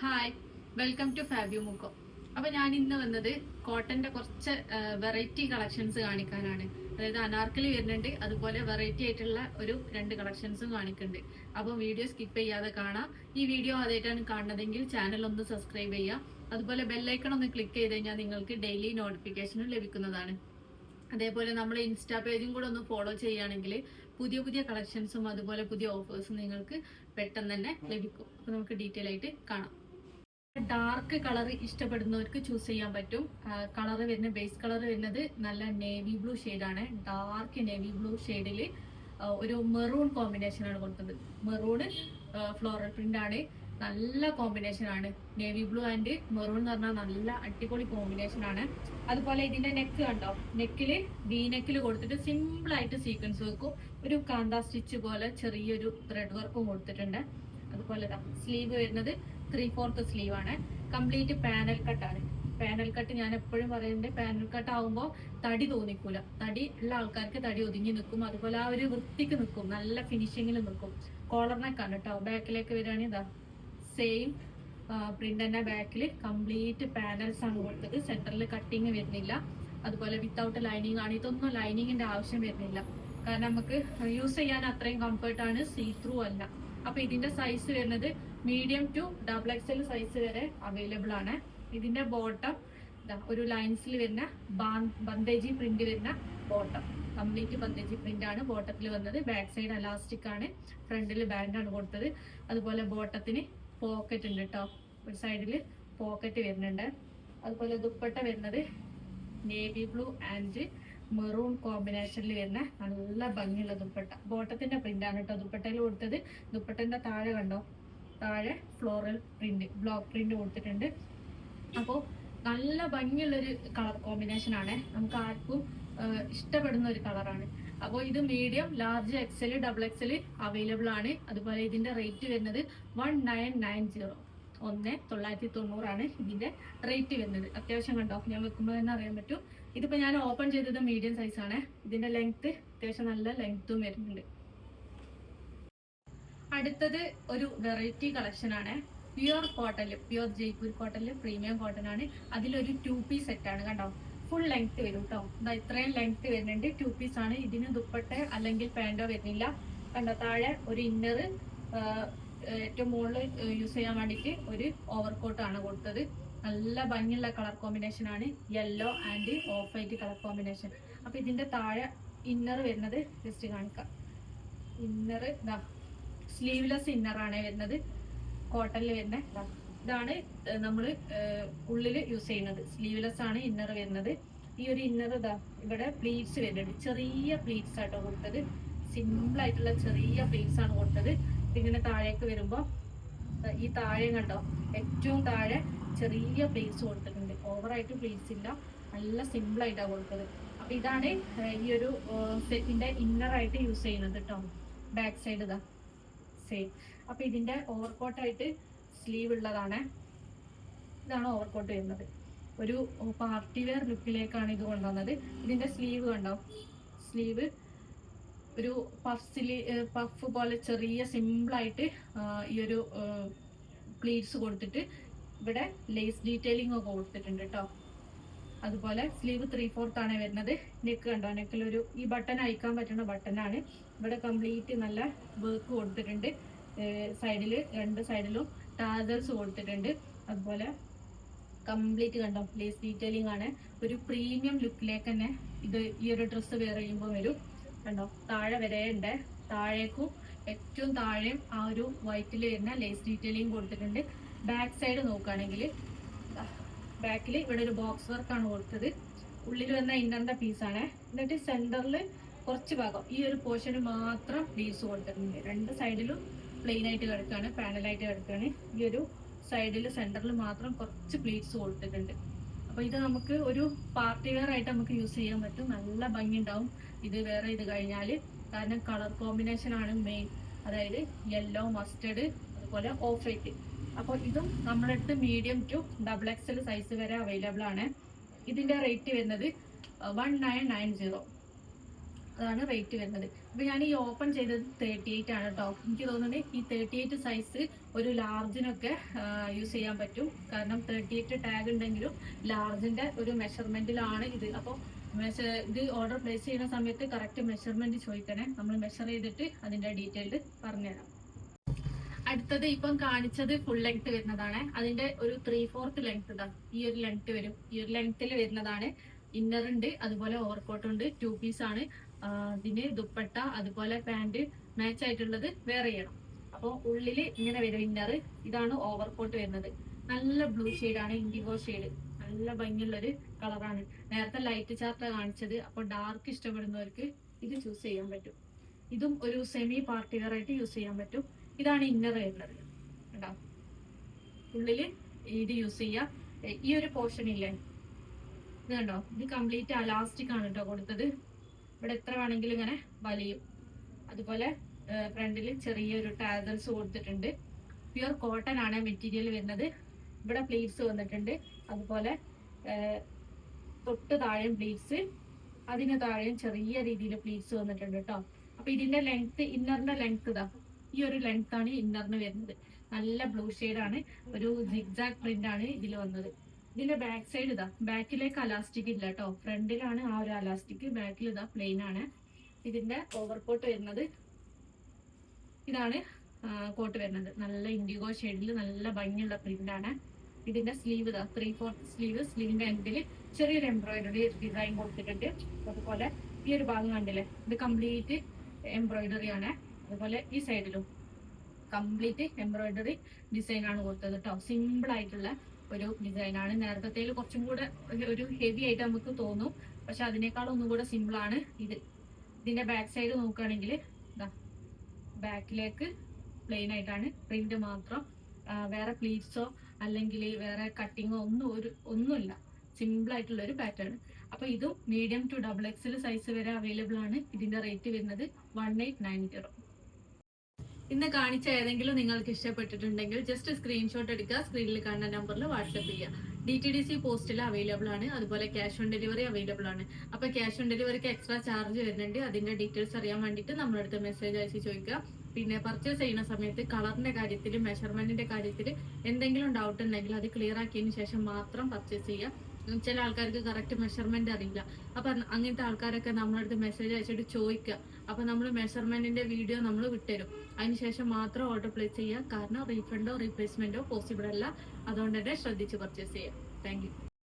Hi welcome to ഫാബ്യു മുക്കോ അപ്പൊ ഞാൻ ഇന്ന് വന്നത് കോട്ടന്റെ കുറച്ച് വെറൈറ്റി കളക്ഷൻസ് കാണിക്കാനാണ്. അതായത് അനാർക്കലി വരുന്നുണ്ട് അതുപോലെ വെറൈറ്റി ആയിട്ടുള്ള ഒരു രണ്ട് കളക്ഷൻസും കാണിക്കുന്നുണ്ട്. അപ്പൊ വീഡിയോ സ്കിപ്പ് ചെയ്യാതെ കാണാം. ഈ വീഡിയോ ആദ്യമായിട്ടാണ് കാണുന്നതെങ്കിൽ ചാനൽ ഒന്ന് സബ്സ്ക്രൈബ് ചെയ്യുക. അതുപോലെ ബെല്ലൈക്കൺ ഒന്ന് ക്ലിക്ക് ചെയ്ത് കഴിഞ്ഞാൽ നിങ്ങൾക്ക് ഡെയിലി നോട്ടിഫിക്കേഷനും ലഭിക്കുന്നതാണ്. അതേപോലെ നമ്മൾ ഇൻസ്റ്റാ പേജും കൂടെ ഒന്ന് ഫോളോ ചെയ്യുകയാണെങ്കിൽ പുതിയ പുതിയ കളക്ഷൻസും അതുപോലെ പുതിയ ഓഫേഴ്സും നിങ്ങൾക്ക് പെട്ടെന്ന് തന്നെ ലഭിക്കും. അപ്പോൾ നമുക്ക് ഡീറ്റെയിൽ ആയിട്ട് കാണാം. ഡാർക്ക് കളർ ഇഷ്ടപ്പെടുന്നവർക്ക് ചൂസ് ചെയ്യാൻ പറ്റും. കളർ വരുന്ന ബേസ് കളർ വരുന്നത് നല്ല നേവി ബ്ലൂ ആണ്. ഡാർക്ക് നേവി ബ്ലൂ ഷെയ്ഡിൽ ഒരു മെറൂൺ കോമ്പിനേഷൻ ആണ് കൊടുത്തത് മെറൂണ് ഫ്ലോറൽ പ്രിന്റ് ആണ്. നല്ല കോമ്പിനേഷൻ ആണ്. നേവി ബ്ലൂ ആൻഡ് മെറൂൺ എന്ന് പറഞ്ഞാൽ നല്ല അടിപൊളി കോമ്പിനേഷൻ ആണ്. അതുപോലെ ഇതിന്റെ നെക്ക് കണ്ടോ? നെക്കിൽ വി നെക്കിൽ കൊടുത്തിട്ട് സിമ്പിൾ ആയിട്ട് സീക്വൻസ് വെക്കും. ഒരു കാന്ത സ്റ്റിച്ച് പോലെ ചെറിയൊരു ത്രെഡ് വർക്കും കൊടുത്തിട്ടുണ്ട്. അതുപോലെ സ്ലീവ് വരുന്നത് ത്രീ ഫോർത്ത് സ്ലീവ് ആണ്. കംപ്ലീറ്റ് പാനൽ കട്ടാണ് പാനൽ കട്ട് ഞാൻ എപ്പോഴും പറയുന്നുണ്ട് പാനൽ കട്ട് ആവുമ്പോൾ തടി തോന്നിക്കൂല. തടി ഉള്ള ആൾക്കാർക്ക് തടി ഒതുങ്ങി നിൽക്കും അതുപോലെ ആ ഒരു വൃത്തിക്ക് നിൽക്കും നല്ല ഫിനിഷിങ്ങിൽ നിൽക്കും കോളർനെക്കാണ് കേട്ടോ ബാക്കിലേക്ക് വരികയാണെങ്കിൽ ഇതാ സെയിം പ്രിന്റ് തന്നെ ബാക്കിൽ കംപ്ലീറ്റ് പാനൽസ് ആണ് കൊടുത്തത്. സെന്ററിൽ കട്ടിങ് വരുന്നില്ല. അതുപോലെ വിത്തൗട്ട് ലൈനിങ് ആണ്. ഇതൊന്നും ലൈനിങ്ങിന്റെ ആവശ്യം വരുന്നില്ല. കാരണം നമുക്ക് യൂസ് ചെയ്യാൻ അത്രയും കംഫർട്ടാണ് സീ ത്രൂ അല്ല. അപ്പൊ ഇതിന്റെ സൈസ് വരുന്നത് medium to double XL size വരെ അവൈലബിൾ ആണ്. ഇതിന്റെ ബോട്ടം ഒരു ലൈൻസിൽ വരുന്ന ബന്ദേജി പ്രിന്റ് വരുന്ന ബോട്ടം കംപ്ലീറ്റ് ബന്ദേജി പ്രിന്റ് ആണ് ബോട്ടത്തിൽ വന്നത്. ബാക്ക് സൈഡ് അലാസ്റ്റിക് ആണ്. ഫ്രണ്ടിൽ ബാൻഡ് ആണ് കൊടുത്തത്. അതുപോലെ ബോട്ടത്തിന് പോക്കറ്റ് ഉണ്ട് കേട്ടോ ഒരു സൈഡിൽ പോക്കറ്റ് വരുന്നുണ്ട്. അതുപോലെ ദുപ്പട്ട വരുന്നത് നേവി ബ്ലൂ ആൻഡ് മെറൂൺ കോമ്പിനേഷനിൽ വരുന്ന നല്ല ഭംഗിയുള്ള ദുപ്പട്ട. ബോട്ടത്തിന്റെ പ്രിന്റ് ആണ് കേട്ടോ ദുപ്പട്ടയിൽ കൊടുത്തത്. ദുപ്പട്ടന്റെ താഴെ കണ്ടോ? താഴെ ഫ്ലോറൽ പ്രിന്റ് ബ്ലോക്ക് പ്രിന്റ് കൊടുത്തിട്ടുണ്ട്. അപ്പോൾ നല്ല ഭംഗിയുള്ളൊരു കളർ കോമ്പിനേഷൻ ആണ്. നമുക്ക് ആർക്കും ഇഷ്ടപ്പെടുന്ന ഒരു കളറാണ് അപ്പോൾ ഇത് medium large XL double XL available ആണ്. അതുപോലെ ഇതിന്റെ റേറ്റ് വരുന്നത് വൺ നയൻ നയൻ സീറോ ഒന്ന് തൊള്ളായിരത്തി തൊണ്ണൂറാണ് ഇതിന്റെ റേറ്റ് വരുന്നത്. അത്യാവശ്യം കണ്ടോ? ഞാൻ വെക്കുമ്പോൾ തന്നെ അറിയാൻ പറ്റും. ഇതിപ്പോ ഞാൻ ഓപ്പൺ ചെയ്തത് മീഡിയം സൈസ് ആണ്. ഇതിന്റെ ലെങ്ത് അത്യാവശ്യം നല്ല ലെങ്ത്തും വരുന്നുണ്ട്. അടുത്തത് ഒരു വെറൈറ്റി കളക്ഷൻ ആണ്. Pure cotton pure Jaipur cotton premium cotton ആണ്. അതിലൊരു ടു പീസ് ആണ് കണ്ടോ? ഫുൾ ലെങ്ത് വരും കേട്ടോ ഇതാ ഇത്രയും ലെങ്ത് വരുന്നുണ്ട്. ടു പീസ് ആണ്. ഇതിന് ദുപ്പട്ട അല്ലെങ്കിൽ പാന്റോ വരുന്നില്ല. കണ്ടോ? താഴെ ഒരു ഇന്നർ ഏറ്റവും മുകളിൽ യൂസ് ചെയ്യാൻ വേണ്ടിയിട്ട് ഒരു ഓവർകോട്ട് ആണ് കൊടുത്തത്. നല്ല ഭംഗിയുള്ള കളർ കോമ്പിനേഷൻ ആണ് yellow and off white colour combination അപ്പൊ ഇതിന്റെ താഴെ ഇന്നർ വരുന്നത് ജസ്റ്റ് കാണിക്കാം. ഇന്നർ ഇതാ സ്ലീവ്ലെസ് ആണ് വരുന്നത്. കോട്ടണിൽ വരുന്ന. ഇതാ. ഇതാണ് നമ്മൾ ഉള്ളിൽ യൂസ് ചെയ്യുന്നത്. സ്ലീവ്ലെസ് ആണ് ഇന്നർ വരുന്നത്. ഈ ഒരു ഇന്നർ ഇതാ ഇവിടെ പ്ലീറ്റ്സ് വരുന്നുണ്ട്. ചെറിയ പ്ലീറ്റ്സ് ആട്ടോ കൊടുത്തത്. സിമ്പിൾ ആയിട്ടുള്ള ചെറിയ പ്ലീറ്റ്സ് ആണ് കൊടുത്തത്. ഇതിങ്ങനെ താഴേക്ക് വരുമ്പോൾ ഈ താഴെ കണ്ടോ? ഏറ്റവും താഴെ ചെറിയ പ്ലേസ് കൊടുത്തിട്ടുണ്ട്. ഓവറായിട്ട് പ്ലേസ് ഇല്ല. നല്ല സിമ്പിൾ ആയിട്ടാണ് കൊടുത്തത്. അപ്പൊ ഇതാണ് ഈ ഒരു സെറ്റിന്റെ ഇന്നർ ആയിട്ട് യൂസ് ചെയ്യുന്നത് കേട്ടോ ബാക്ക് സൈഡ് ഇതാ. സെയിം അപ്പൊ ഇതിന്റെ ഓവർകോട്ടായിട്ട് സ്ലീവ് ഉള്ളതാണ്. ഇതാണ് ഓവർകോട്ട് വരുന്നത്. ഒരു പാർട്ടി വെയർ ലുക്കിലേക്കാണ് ഇത് കൊണ്ടുവന്നത്. ഇതിന്റെ സ്ലീവ് കണ്ടോ? സ്ലീവ് ഒരു പഫ്സിൽ പഫ് പോലെ ചെറിയ സിമ്പിൾ ആയിട്ട് ഈ ഒരു പ്ലീറ്റ്സ് കൊടുത്തിട്ട് ഇവിടെ ലേസ് ഡീറ്റെയിലിംഗ് ഒക്കെ കൊടുത്തിട്ടുണ്ട് കേട്ടോ അതുപോലെ സ്ലീവ് ത്രീ ഫോർത്ത് ആണ് വരുന്നത്. നെക്ക് കണ്ടോ? നെക്കിൽ ഒരു ഈ ബട്ടൺ അയക്കാൻ പറ്റുന്ന ബട്ടൺ ആണ്. ഇവിടെ കംപ്ലീറ്റ് നല്ല വർക്ക് കൊടുത്തിട്ടുണ്ട്. സൈഡിൽ രണ്ട് സൈഡിലും ടാസൽസ് കൊടുത്തിട്ടുണ്ട്. അതുപോലെ കംപ്ലീറ്റ് കണ്ടോ? ലേസ് ഡീറ്റെയിലിംഗ് ആണ്. ഒരു പ്രീമിയം ലുക്കിലേക്ക് തന്നെ ഇത് ഈ ഒരു ഡ്രസ്സ് വെയർ ചെയ്യുമ്പോൾ വരും. കണ്ടോ? താഴെ വരെ ഉണ്ട്. താഴേക്കും ഏറ്റവും താഴെയും ആ ഒരു വൈറ്റിൽ വരുന്ന ലേസ് ഡീറ്റെയിലിംഗ് കൊടുത്തിട്ടുണ്ട്. ബാക്ക് സൈഡ് നോക്കുകയാണെങ്കിൽ ബാക്കിൽ ഇവിടെ ഒരു ബോക്സ് വർക്കാണ് കൊടുത്തത്. ഉള്ളിൽ വന്ന ഇന്നറിന്റെ പീസാണ് എന്നിട്ട് സെന്ററിൽ കുറച്ച് ഭാഗം ഈ ഒരു പോർഷന് മാത്രം പീസ് കൊടുത്തിട്ടുണ്ട്. രണ്ട് സൈഡിലും പ്ലെയിൻ ആയിട്ട് കിടക്കുകയാണ് പാനലായിട്ട് കിടക്കുകയാണ് ഈ ഒരു സൈഡിൽ സെന്ററിൽ മാത്രം കുറച്ച് പ്ലീറ്റ്സ് കൊടുത്തിട്ടുണ്ട്. അപ്പൊ ഇത് നമുക്ക് ഒരു പാർട്ടി വെയർ ആയിട്ട് നമുക്ക് യൂസ് ചെയ്യാൻ പറ്റും. നല്ല ഭംഗി ഉണ്ടാവും ഇത് വേറെ ഇത് കഴിഞ്ഞാൽ കാരണം കളർ കോമ്പിനേഷൻ ആണ് മെയിൻ അതായത് യെല്ലോ മസ്റ്റേഡ് അതുപോലെ ഓഫ് വൈറ്റ് അപ്പോൾ ഇതും നമ്മളെടുത്ത് medium to double XL size വരെ അവൈലബിൾ ആണ്. ഇതിന്റെ റേറ്റ് വരുന്നത് വൺ നയൻ നയൻ സീറോ അതാണ് റേറ്റ് വരുന്നത്. ഇപ്പൊ ഞാൻ ഈ ഓപ്പൺ ചെയ്തത് തേർട്ടി എയ്റ്റ് ആണ് കേട്ടോ എനിക്ക് തോന്നുന്നത് ഈ തേർട്ടി എയ്റ്റ് സൈസ് ഒരു ലാർജിനൊക്കെ യൂസ് ചെയ്യാൻ പറ്റും. കാരണം തേർട്ടി എയ്റ്റ് ടാഗ് ഉണ്ടെങ്കിലും ലാർജിന്റെ ഒരു മെഷർമെന്റിലാണ് ഇത്. അപ്പോൾ ഇത് ഓർഡർ പ്ലേസ് ചെയ്യുന്ന സമയത്ത് കറക്റ്റ് മെഷർമെന്റ് ചോദിക്കണേ. നമ്മൾ മെഷർ ചെയ്തിട്ട് അതിന്റെ ഡീറ്റെയിൽഡ് പറഞ്ഞുതരാം. അടുത്തത് ഇപ്പം കാണിച്ചത് ഫുൾ ലെങ്ത് വരുന്നതാണ്. അതിന്റെ ഒരു ത്രീ ഫോർത്ത് ലെങ്ത് ഇതാ. ഈ ഒരു ലെങ്ത് വരും. ഈ ഒരു ലെങ്ത്തിൽ വരുന്നതാണ്. ഇന്നർ ഉണ്ട് അതുപോലെ ഓവർകോട്ട് ഉണ്ട് ടു പീസ് ആണ്. ഇതിന് ദുപ്പട്ട അതുപോലെ പാന്റ് മാച്ച് ആയിട്ടുള്ളത് വേറെ ചെയ്യണം. അപ്പോൾ ഉള്ളിൽ ഇങ്ങനെ വരും ഇന്നർ ഇതാണ് ഓവർകോട്ട് വരുന്നത്. നല്ല ബ്ലൂ ആണ് ഇൻഡിഗോ ഷെയ്ഡ് നല്ല ഭംഗിയുള്ള ഒരു കളറാണ് നേരത്തെ ലൈറ്റ് ചാർട്ടാണ് കാണിച്ചത്. അപ്പോൾ ഡാർക്ക് ഇഷ്ടപ്പെടുന്നവർക്ക് ഇത് ചൂസ് ചെയ്യാൻ പറ്റും. ഇതും ഒരു സെമി പാർട്ടി വെയർ ആയിട്ട് യൂസ് ചെയ്യാൻ പറ്റും. ഇതാണ് ഇന്നർ വരുന്നത് കേട്ടോ ഉള്ളിൽ ഇത് യൂസ് ചെയ്യ. ഈ ഒരു പോർഷൻ ഇല്ലേ? ഇത് കണ്ടോ? ഇത് കംപ്ലീറ്റ് അലാസ്റ്റിക് ആണ് കേട്ടോ കൊടുത്തത്. ഇവിടെ എത്ര വേണമെങ്കിലും ഇങ്ങനെ വലിയും. അതുപോലെ ഫ്രണ്ടിൽ ചെറിയൊരു ടാസൽസ് കൊടുത്തിട്ടുണ്ട്. പ്യുർ കോട്ടൺ ആണ് മെറ്റീരിയൽ വരുന്നത്. ഇവിടെ പ്ലീറ്റ്സ് വന്നിട്ടുണ്ട്. അതുപോലെ തൊട്ട് താഴെയും പ്ലീറ്റ്സ് അതിന് താഴെയും ചെറിയ രീതിയിൽ പ്ലീറ്റ്സ് വന്നിട്ടുണ്ട് കേട്ടോ അപ്പൊ ഇതിന്റെ ലെങ്ത് ഇന്നറിന്റെ ലെങ്ത് ഇതാ. ഈ ഒരു ലെങ്ത് ആണ് ഇന്നറിന് വരുന്നത്. നല്ല ബ്ലൂ ആണ്. ഒരു സിഗ്സാക് പ്രിന്റ് ആണ് ഇതിൽ വന്നത്. ഇതിന്റെ ബാക്ക് സൈഡ് ഇതാ. ബാക്കിലേക്ക് അലാസ്റ്റിക് ഇല്ല കേട്ടോ ഫ്രണ്ടിലാണ് ആ ഒരു അലാസ്റ്റിക് ബാക്കിൽ ഇതാ പ്ലെയിൻ ആണ്. ഇതിന്റെ ഓവർകോട്ട് വരുന്നത്. ഇതാണ് കോട്ട് വരുന്നത്. നല്ല ഇൻഡിഗോ ഷെയ്ഡിൽ നല്ല ഭംഗിയുള്ള പ്രിന്റ് ആണ്. ഇതിന്റെ സ്ലീവ് ഇതാ. ത്രീ ഫോർത്ത് സ്ലീവ് സ്ലീവിന്റെ എൻഡിൽ ചെറിയൊരു എംബ്രോയിഡറി ഡിസൈൻ കൊടുത്തിട്ടുണ്ട്. അതുപോലെ ഈ ഒരു ഭാഗം കണ്ടില്ലേ? ഇത് കംപ്ലീറ്റ് എംബ്രോയിഡറി ആണ്. അതുപോലെ ഈ സൈഡിലും കംപ്ലീറ്റ് എംബ്രോയിഡറി ഡിസൈൻ ആണ് കൊടുത്തത് കേട്ടോ സിമ്പിൾ ആയിട്ടുള്ള ഒരു ഡിസൈൻ ആണ്. നേരത്തെ കുറച്ചും കൂടെ ഒരു- ഹെവി ആയിട്ട് നമുക്ക് തോന്നും. പക്ഷെ അതിനേക്കാൾ ഒന്നും കൂടെ സിമ്പിൾ ആണ് ഇത്. ഇതിന്റെ ബാക്ക് സൈഡ് നോക്കുകയാണെങ്കിൽ ബാക്കിലേക്ക് പ്ലെയിൻ ആയിട്ടാണ് പ്രിന്റ് മാത്രം. വേറെ പ്ലീറ്റ്സോ അല്ലെങ്കിൽ വേറെ കട്ടിങ്ങോ ഒന്നും ഒരു ഒന്നുമില്ല. സിമ്പിൾ ആയിട്ടുള്ള ഒരു പാറ്റേൺ അപ്പൊ ഇതും medium to double XL size വരെ അവൈലബിൾ ആണ്. ഇതിന്റെ റേറ്റ് വരുന്നത് വൺ എയ്റ്റ് നയൻ സീറോ ഇന്ന് കാണിച്ച ഏതെങ്കിലും നിങ്ങൾക്ക് ഇഷ്ടപ്പെട്ടിട്ടുണ്ടെങ്കിൽ ജസ്റ്റ് സ്ക്രീൻഷോട്ട് എടുക്കുക സ്ക്രീനിൽ കാണുന്ന നമ്പറിൽ വാട്സപ്പ് ചെയ്യുക. ഡി ടി ഡി സി പോസ്റ്റിൽ അവൈലബിൾ ആണ്. അതുപോലെ ക്യാഷ് ഓൺ ഡെലിവറി അവൈലബിൾ ആണ്. അപ്പൊ ക്യാഷ് ഓൺ ഡെലിവറിക്ക് എക്സ്ട്രാ ചാർജ് വരുന്നുണ്ട്. അതിന്റെ ഡീറ്റെയിൽസ് അറിയാൻ വേണ്ടിയിട്ട് നമ്മളടുത്ത് മെസ്സേജ് അയച്ച് ചോദിക്കുക. പിന്നെ പർച്ചേസ് ചെയ്യുന്ന സമയത്ത് കളറിന്റെ കാര്യത്തിൽ മെഷർമെന്റിന്റെ കാര്യത്തിൽ എന്തെങ്കിലും ഡൗട്ട് ഉണ്ടെങ്കിൽ അത് ക്ലിയർ ആക്കിയതിന് ശേഷം മാത്രം പർച്ചേസ് ചെയ്യുക. ചില ആൾക്കാർക്ക് കറക്റ്റ് മെഷർമെന്റ് അറിയില്ല. അപ്പൊ അങ്ങനത്തെ ആൾക്കാരൊക്കെ നമ്മളടുത്ത് മെസ്സേജ് അയച്ചിട്ട് ചോദിക്കുക അപ്പൊ നമ്മൾ മെഷർമെന്റിന്റെ വീഡിയോ നമ്മൾ വിട്ടുതരും. അതിനുശേഷം മാത്രം ഓർഡർ പ്ലേസ് ചെയ്യുക. കാരണം റീഫണ്ടോ റീപ്ലേസ്മെന്റോ പോസിബിൾ അല്ല. അതുകൊണ്ട് തന്നെ ശ്രദ്ധിച്ച് പർച്ചേസ് ചെയ്യുക. താങ്ക്